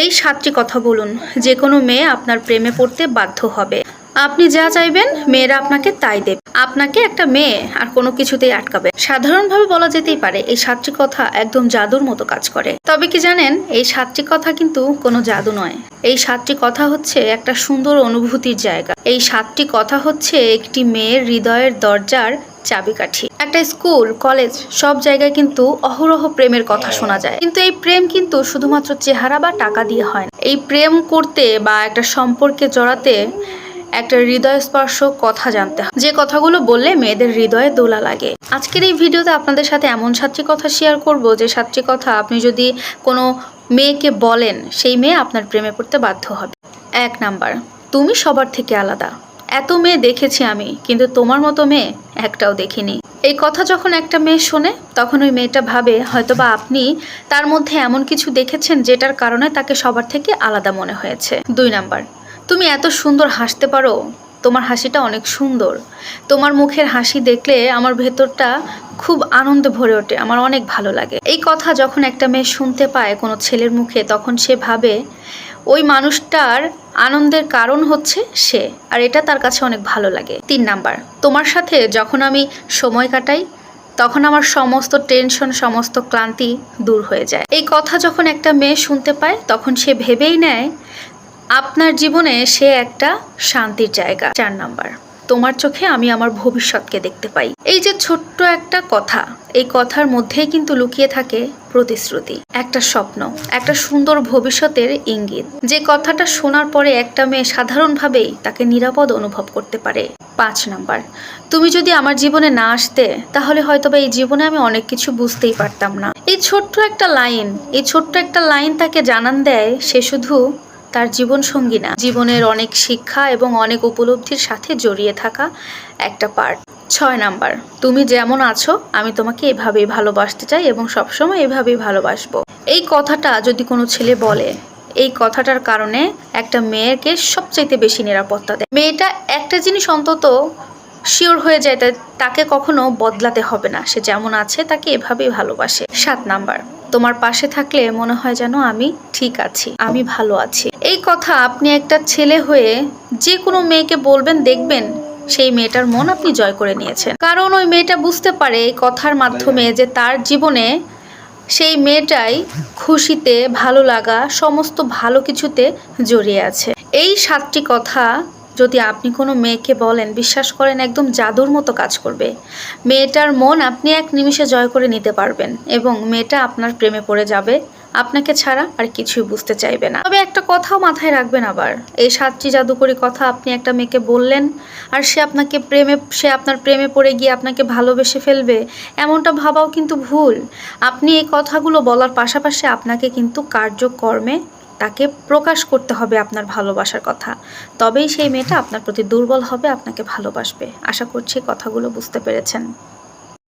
এই সাতটি কথা বলুন। যে কোনো মেয়ে আপনার প্রেমে পড়তে বাধ্য হবে। আপনি যা চাইবেন, মেয়েরা আপনাকে তাই দেবে। আপনাকে একটা মেয়ে আর কোনো কিছুতেই আটকাবে। সাধারণভাবে বলা যেতেই পারে, এই সাতটি কথা একদম জাদুর মতো কাজ করে। তবে কি জানেন, এই সাতটি কথা কিন্তু কোনো জাদু নয়। এই সাতটি কথা হচ্ছে একটা সুন্দর অনুভূতির জায়গা। এই সাতটি কথা হচ্ছে একটি মেয়ের হৃদয়ের দরজার চাবিকাঠি। একটা স্কুল, কলেজ, সব জায়গায় কিন্তু অহরহ প্রেমের কথা শোনা যায়। কিন্তু এই প্রেম কিন্তু শুধুমাত্র চেহারা বা টাকা দিয়ে হয় না। এই প্রেম করতে বা একটা সম্পর্কে জড়াতে একটা হৃদয় স্পর্শ কথা জানতে হয়। যে কথাগুলো বললে মেয়েদের হৃদয়ে দোলা লাগে। আজকের এই ভিডিওতে আপনাদের সাথে এমন সাতটি কথা শেয়ার করব যে সাতটি কথা আপনি যদি কোনো মেয়েকে বলেন, সেই মেয়ে আপনার প্রেমে পড়তে বাধ্য হবে। এক নাম্বার, তুমি সবার থেকে আলাদা। এত মেয়ে দেখেছি আমি, কিন্তু তোমার মতো মেয়ে একটাও দেখিনি। এই কথা যখন একটা মেয়ে শোনে, তখন ওই মেয়েটা ভাবে, হয়তোবা আপনি তার মধ্যে এমন কিছু দেখেছেন যেটার কারণে তাকে সবার থেকে আলাদা মনে হয়েছে। দুই নাম্বার, তুমি এত সুন্দর হাসতে পারো। তোমার হাসিটা অনেক সুন্দর। তোমার মুখের হাসি দেখলে আমার ভেতরটা খুব আনন্দে ভরে ওঠে, আমার অনেক ভালো লাগে। এই কথা যখন একটা মেয়ে শুনতে পায় কোনো ছেলের মুখে, তখন সে ভাবে ওই মানুষটার আনন্দের কারণ হচ্ছে সে, আর এটা তার কাছে অনেক ভালো লাগে। তিন নাম্বার, তোমার সাথে যখন আমি সময় কাটাই, তখন আমার সমস্ত টেনশন সমস্ত ক্লান্তি দূর হয়ে যায়। এই কথা যখন একটা মেয়ে শুনতে পায়, তখন সে ভেবেই নেয়, আপনার জীবনে সে একটা শান্তির জায়গা। চার নাম্বার তোমার চোখে আমি আমার ভবিষ্যৎকে দেখতে পাই। এই যে ছোট্ট একটা কথা, এই কথার মধ্যেই কিন্তু লুকিয়ে থাকে প্রতিশ্রুতি, একটা স্বপ্ন, একটা সুন্দর ভবিষ্যতের ইঙ্গিত। যে কথাটা শোনার পরে একটা মেয়ে সাধারণভাবেই তাকে নিরাপদ অনুভব করতে পারে। পাঁচ নাম্বার, তুমি যদি আমার জীবনে না আসতে, তাহলে হয়তোবা এই জীবনে আমি অনেক কিছু বুঝতেই পারতাম না। এই ছোট্ট একটা লাইন, এই ছোট্ট একটা লাইন তাকে জানান দেয়, সে শুধু তার জীবন সঙ্গী না। জীবনের অনেক শিক্ষা এবং অনেক উপলব্ধির সাথে জড়িয়ে থাকা একটা পার্ট ছয় নাম্বার, তুমি যেমন আছো, আমি তোমাকে এভাবেই ভালোবাসতে চাই এবং সবসময় এভাবেই ভালোবাসবো। এই কথাটা যদি কোনো ছেলে বলে, এই কথাটার কারণে একটা মেয়েকে সবচাইতে বেশি নিরাপত্তা দেয়। মেয়েটা একটা জিনিস অন্তত শিওর হয়ে যায় তাকে কখনো বদলাতে হবে না। সে যেমন আছে, তাকে এভাবেই ভালোবাসে। সাত নাম্বার তোমার পাশে থাকলে মনে হয় যেন আমি ঠিক আছি, আমি ভালো আছি। এই কথা আপনি একটা ছেলে হয়ে যে কোনো মেয়েকে বলবেন, দেখবেন সেই মেয়েটার মন আপনি জয় করে নিয়েছেন। কারণ ওই মেয়েটা বুঝতে পারে এই কথার মাধ্যমে যে তার জীবনে সেই মেয়েটাই খুশিতে, ভালো লাগা, সমস্ত ভালো কিছুতে জড়িয়ে আছে। এই সাতটি কথা যদি আপনি কোনো মেয়েকে বলেন, বিশ্বাস করেন, একদম জাদুর মতো কাজ করবে। মেয়েটার মন আপনি এক নিমিষে জয় করে নিতে পারবেন এবং মেয়েটা আপনার প্রেমে পড়ে যাবে। আপনাকে ছাড়া আর কিছুই বুঝতে চাইবে না। তবে একটা কথাও মাথায় রাখবেন আবার। এই সাতটি জাদুকরি কথা আপনি একটা মেয়েকে বললেন আর সে আপনাকে প্রেমে, সে আপনার প্রেমে পড়ে গিয়ে আপনাকে ভালোবেসে ফেলবে, এমনটা ভাবাও কিন্তু ভুল। আপনি এই কথাগুলো বলার পাশাপাশি আপনাকে কিন্তু কার্যকর্মে তাকে প্রকাশ করতে হবে আপনার ভালোবাসার কথা। তবেই সেই মেয়েটা আপনার প্রতি দুর্বল হবে, আপনাকে ভালোবাসবে। আশা করছি কথাগুলো বুঝতে পেরেছেন।